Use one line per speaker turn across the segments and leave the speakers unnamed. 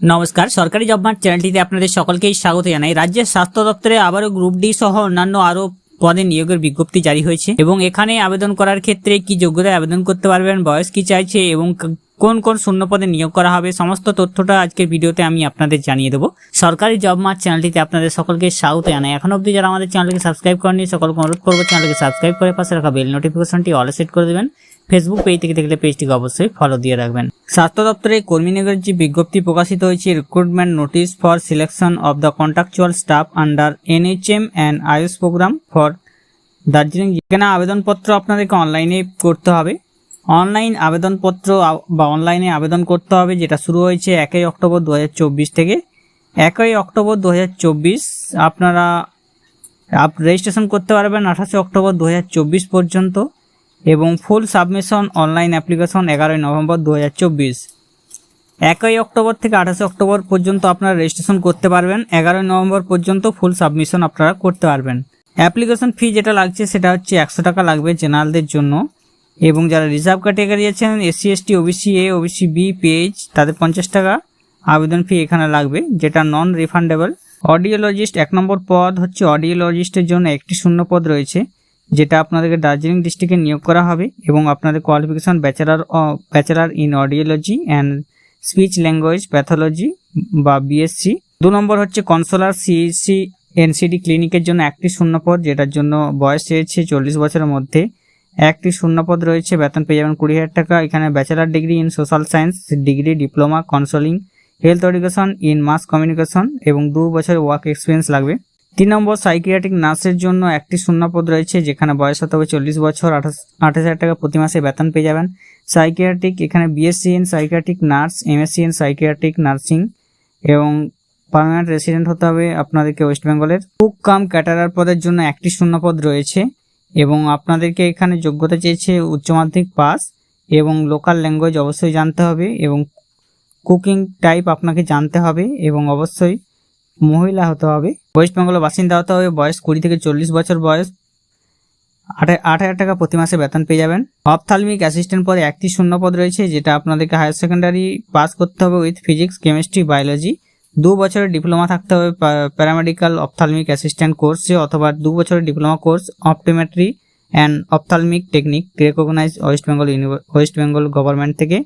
নমস্কার, সরকারি job mart চ্যানেলটিতে আপনাদের সকলকেই স্বাগত জানাই। রাজ্যের স্বাস্থ্য দপ্তরে আবারও গ্রুপ ডি সহ অন্যান্য আরও পদে নিয়োগের বিজ্ঞপ্তি জারি হয়েছে। এবং এখানে আবেদন করার ক্ষেত্রে কি যোগ্যতায় আবেদন করতে পারবেন, বয়স কি চাইছে, এবং কোন কোন শূন্য পদে নিয়োগ করা হবে, সমস্ত তথ্যটা আজকের ভিডিওতে আমি আপনাদের জানিয়ে দেবো। সরকারি জব মার্ট চ্যানেলটিতে আপনাদের সকলকে স্বাগত জানাই। এখন অবধি যারা আমাদের চ্যানেলকে সাবস্ক্রাইব করেনি সকলকে অনুরোধ করব চ্যানেলকে সাবস্ক্রাইব করে পাশে রাখা বেল নোটিফিকেশনটি অল সেট করে দেবেন। ফেসবুক পেজ থেকে দেখলে পেজটিকে অবশ্যই ফলো দিয়ে রাখবেন। স্বাস্থ্য দপ্তরে কর্মী নিয়োগের যে বিজ্ঞপ্তি প্রকাশিত হয়েছে recruitment notice for selection of the contractual staff under NHM and AYUSH program for Darjeeling যেখানে আবেদনপত্র আপনাদেরকে অনলাইনে করতে হবে। অনলাইন আবেদনপত্র বা অনলাইনে আবেদন করতে হবে, যেটা শুরু হয়েছে একই অক্টোবর দু হাজার চব্বিশ থেকে। একই অক্টোবর দু হাজার চব্বিশ আপনারা আপ রেজিস্ট্রেশন করতে পারবেন আঠাশে অক্টোবর দু হাজার চব্বিশ পর্যন্ত। এবং ফুল সাবমিশন অনলাইন অ্যাপ্লিকেশন এগারোই নভেম্বর দু হাজার চব্বিশ। একই অক্টোবর থেকে আঠাশে অক্টোবর পর্যন্ত আপনারা রেজিস্ট্রেশন করতে পারবেন। এগারোই নভেম্বর পর্যন্ত ফুল সাবমিশন আপনারা করতে পারবেন। অ্যাপ্লিকেশন ফি যেটা লাগছে সেটা হচ্ছে একশো টাকা লাগবে জেনারেলদের জন্য। এবং যারা রিজার্ভ ক্যাটেগরি আছেন SC ST OBC A OBC B page তাদের পঞ্চাশ টাকা আবেদন ফি এখানে লাগবে, যেটা নন রিফান্ডেবল অডিওলজিস্ট এক নম্বর পদ হচ্ছে অডিওলজিস্টের জন্য একটি শূন্য পদ রয়েছে। যেটা আপনাদেরকে দার্জিলিং ডিস্ট্রিক্টে নিয়োগ করা হবে এবং আপনাদের qualification bachelor bachelor in audiology and speech language pathology বা বিএসসি দু নম্বর হচ্ছে কনসোলার সিএসসি এনসিডি ক্লিনিকের জন্য একটি শূন্যপদ, যেটার জন্য বয়স চেয়েছে চল্লিশ বছরের মধ্যে। একটি শূন্যপদ রয়েছে, বেতন পেয়ে যাবেন কুড়ি হাজার টাকা। এখানে bachelor degree in social science degree diploma counselling health education in mass communication এবং দু বছরের ওয়ার্ক এক্সপিরিয়েন্স লাগবে। তিন নম্বর সাইকিয়াট্রিক নার্সের জন্য একটি শূন্যপদ রয়েছে, যেখানে বয়স হতে হবে চল্লিশ বছর, আঠাশ আঠাশ হাজার টাকা প্রতি মাসে বেতন পেয়ে যাবেন। সাইকিয়াট্রিক এখানে BSc in psychiatric nurse MSc in psychiatric nursing এবং পার্মানেন্ট রেসিডেন্ট হতে হবে আপনাদেরকে ওয়েস্ট বেঙ্গলের কুক কাম ক্যাটারার পদের জন্য একটি শূন্যপদ রয়েছে এবং আপনাদেরকে এখানে যোগ্যতা চেয়েছে উচ্চ মাধ্যমিক পাস এবং লোকাল ল্যাঙ্গুয়েজ অবশ্যই জানতে হবে এবং কুকিং টাইপ আপনাকে জানতে হবে এবং অবশ্যই মহিলা হতে হবে। ওয়েস্ট বেঙ্গলের বাসিন্দা হতে হবে, বয়স কুড়ি থেকে চল্লিশ বছর বয়স। আট হাজার টাকা প্রতি মাসে বেতন পেয়ে যাবেন। অপথালমিক অ্যাসিস্ট্যান্ট পদে একটি শূন্য পদ রয়েছে, যেটা আপনাদেরকে হায়ার সেকেন্ডারি পাস করতে হবে উইথ ফিজিক্স কেমিস্ট্রি বায়োলজি দু বছরের ডিপ্লোমা থাকতে হবে প্যারামেডিক্যাল অপথালমিক অ্যাসিস্ট্যান্ট কোর্সে অথবা দু বছরের diploma course optometry and ophthalmic technique recognise West Bengal West Bengal government থেকে।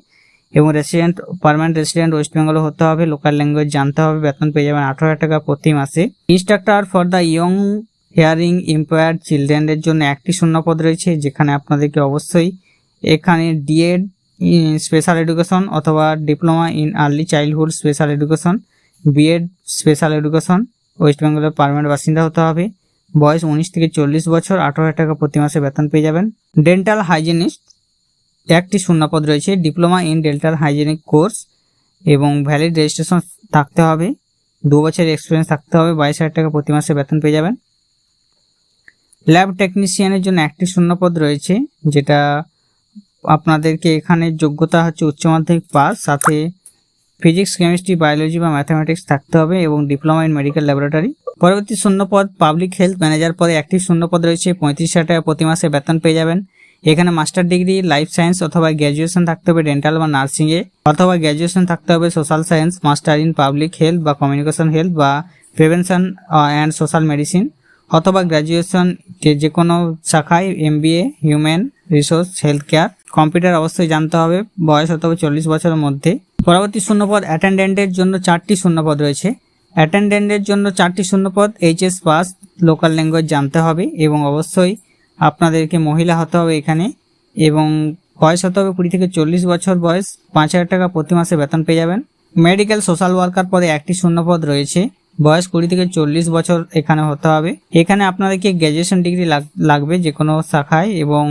এবং রেসিডেন্ট পার্মানেন্ট রেসিডেন্ট ওয়েস্ট বেঙ্গলে হতে হবে লোকাল ল্যাঙ্গুয়েজ জানতে হবে, বেতন পেয়ে যাবেন আঠারো হাজার টাকা প্রতি মাসে। Instructor for the young hearing impaired চিলড্রেনদের জন্য একটি শূন্যপদ রয়েছে, যেখানে আপনাদেরকে অবশ্যই এখানে ডিএড স্পেশাল এডুকেশন অথবা diploma in early childhood special education BEd special education West বেঙ্গলের পার্মানেন্ট বাসিন্দা হতে হবে। বয়স উনিশ থেকে চল্লিশ বছর, আঠারো হাজার টাকা প্রতি মাসে বেতন পেয়ে যাবেন। ডেন্টাল হাইজিনিস্ট একটি শূন্যপদ রয়েছে diploma in dental hygienic course এবং ভ্যালিড রেজিস্ট্রেশন থাকতে হবে। দু বছরের এক্সপিরিয়েন্স থাকতে হবে, বাইশ হাজার টাকা প্রতি মাসে বেতন পেয়ে যাবেন। ল্যাব টেকনিশিয়ানের জন্য একটি শূন্যপদ রয়েছে, যেটা আপনাদেরকে এখানে যোগ্যতা হচ্ছে উচ্চ মাধ্যমিক পাস, সাথে ফিজিক্স কেমিস্ট্রি বায়োলজি বা ম্যাথামেটিক্স থাকতে হবে এবং ডিপ্লোমা ইন মেডিকেল ল্যাবরেটরি পরবর্তী শূন্যপদ পাবলিক হেলথ ম্যানেজার পদে একটি শূন্যপদ রয়েছে, পঁয়ত্রিশ হাজার টাকা প্রতি মাসে বেতন পেয়ে যাবেন। এখানে মাস্টার ডিগ্রি লাইফ সায়েন্স অথবা গ্র্যাজুয়েশন থাকতে হবে ডেন্টাল বা নার্সিংয়ে অথবা গ্র্যাজুয়েশন থাকতে হবে social science master in public health বা কমিউনিকেশন হেলথ বা প্রিভেনশন অ্যান্ড সোশ্যাল মেডিসিন অথবা গ্র্যাজুয়েশন যে কোনো শাখায় MBA human resource health care computer অবশ্যই জানতে হবে, বয়স হবে চল্লিশ বছরের মধ্যে। পরবর্তী শূন্যপদ অ্যাটেন্ডেন্টের জন্য চারটি শূন্যপদ রয়েছে। অ্যাটেন্ডেন্টের জন্য চারটি শূন্যপদ এইচএস পাস লোকাল ল্যাঙ্গুয়েজ জানতে হবে এবং অবশ্যই আপনাদেরকে মহিলা হতে হবে এখানে এবং বয়স হতে হবে কুড়ি থেকে চল্লিশ বছর বয়স, পাঁচ হাজার টাকা প্রতি মাসে বেতন পেয়ে যাবেন। মেডিকেল সোশ্যাল ওয়ার্কার পদে একটি শূন্যপদ রয়েছে। বয়স কুড়ি থেকে চল্লিশ বছর এখানে হতে হবে। এখানে আপনাদেরকে গ্র্যাজুয়েশন ডিগ্রি লাগবে যে কোনো শাখায় এবং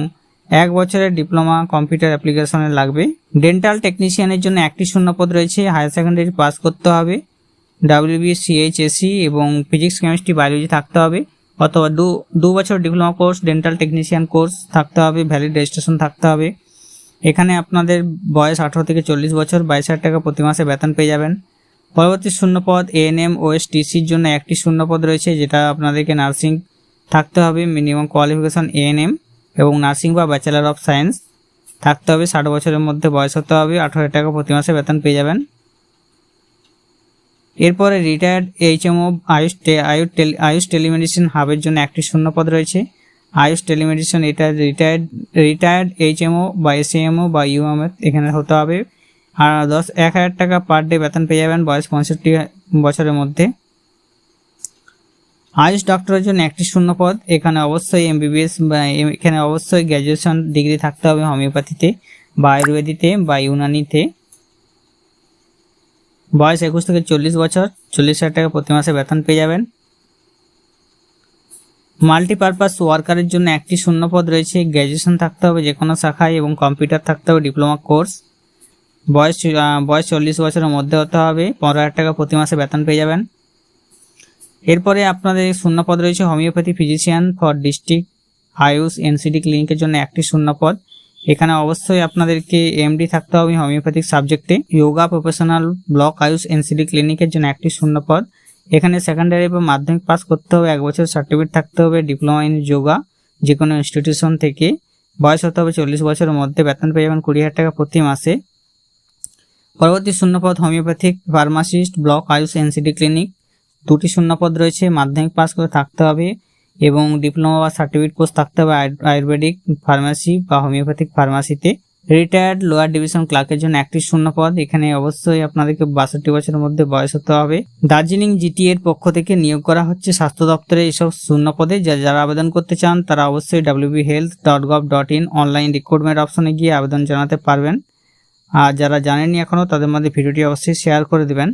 এক বছরের ডিপ্লোমা কম্পিউটার অ্যাপ্লিকেশনে লাগবে। ডেন্টাল টেকনিশিয়ানের জন্য একটি শূন্যপদ রয়েছে। হায়ার সেকেন্ডারি পাস করতে হবে। ডাব্লিউবি সিএইচএসি এবং ফিজিক্স কেমিস্ট্রি বায়োলজি থাকতে হবে। অথবা দু দু বছর diploma course dental technician course থাকতে হবে ভ্যালিড রেজিস্ট্রেশন থাকতে হবে। এখানে আপনাদের বয়স আঠারো থেকে চল্লিশ বছর, বাইশ হাজার টাকা প্রতি মাসে বেতন পেয়ে যাবেন। পরবর্তী শূন্যপদ এএনএম ও টিসির জন্য একটি শূন্যপদ রয়েছে, যেটা আপনাদেরকে নার্সিং থাকতে হবে মিনিমাম কোয়ালিফিকেশন এএনএম এবং নার্সিং বা ব্যাচেলার অফ সায়েন্স থাকতে হবে। ষাট বছরের মধ্যে বয়স হতে হবে, আঠারো টাকা প্রতি মাসে বেতন পেয়ে যাবেন। এরপরে retired HMO AYUSH AYUSH tele- AYUSH telemedicine হাবের জন্য একটি শূন্যপদ রয়েছে। আয়ুষ টেলিমেডিসিন এটা রিটায়ার্ড রিটায়ার্ড এইচএমও বা এসএমও বা ইউএমএ এখানে হতে হবে। আর দশ, এক হাজার টাকা পার ডে বেতন পেয়ে যাবেন বয়স পঁয়ষট্টি বছরের মধ্যে। আয়ুষ ডক্টরের জন্য একটি শূন্য পদ এখানে অবশ্যই এমবিবিএস বা এখানে অবশ্যই গ্র্যাজুয়েশন ডিগ্রি থাকতে হবে হোমিওপ্যাথিতে বা আয়ুর্বেদিতে বা ইউনানিতে বয়স একুশ থেকে চল্লিশ বছর, চল্লিশ হাজার টাকা প্রতি মাসে বেতন পেয়ে যাবেন। মাল্টিপারপাস ওয়ার্কারের জন্য একটি শূন্য পদ রয়েছে। গ্র্যাজুয়েশন থাকতে হবে যে কোনো শাখায় এবং কম্পিউটার থাকতে হবে ডিপ্লোমা কোর্স বয়স বয়স চল্লিশ বছরের মধ্যে হতে হবে, পনেরো হাজার টাকা প্রতি মাসে বেতন পেয়ে যাবেন। এরপরে আপনাদের শূন্য পদ রয়েছে homeopathy physician for district AYUSH NCD ক্লিনিকের জন্য একটি শূন্য পদ এখানে অবশ্যই আপনাদেরকে এমডি থাকতে হবে হোমিওপ্যাথিক সাবজেক্টে yoga professional block AYUSH NCD ক্লিনিকের জন্য একটি শূন্য পদ। এখানে সেকেন্ডারি বা মাধ্যমিক পাস করতে হবে, এক বছর সার্টিফিকেট থাকতে হবে ডিপ্লোমা ইন যোগা যে কোনো ইনস্টিটিউশন থেকে। বয়স হতে হবে চল্লিশ বছরের মধ্যে, বেতন পেয়ে যাবেন কুড়ি হাজার টাকা প্রতি মাসে। পরবর্তী শূন্যপদ homeopathic pharmacist block AYUSH NCD clinic দুটি শূন্যপদ রয়েছে, মাধ্যমিক পাস করে থাকতে হবে। এবং ডিপ্লোমা বা সার্টিফিকেট কোর্স থাকতে হবে আয়ু- আয়ুর্বেদিক ফার্মাসি বা হোমিওপ্যাথিক ফার্মাসিতে। রিটায়ার্ড লোয়ার ডিভিশন ক্লার্কের জন্য একটি শূন্য পদ। এখানে অবশ্যই আপনাদেরকে বাষট্টি বছরের মধ্যে বয়স হতে হবে। দার্জিলিং জিটি এর পক্ষ থেকে নিয়োগ করা হচ্ছে স্বাস্থ্য দপ্তরে এইসব শূন্য পদে। যারা আবেদন করতে চান, তারা অবশ্যই WB health dot gov dot in online recruitment অপশনে গিয়ে আবেদন জানাতে পারবেন। আর যারা জানেননি এখনও তাদের মধ্যে ভিডিওটি অবশ্যই শেয়ার করে দেবেন।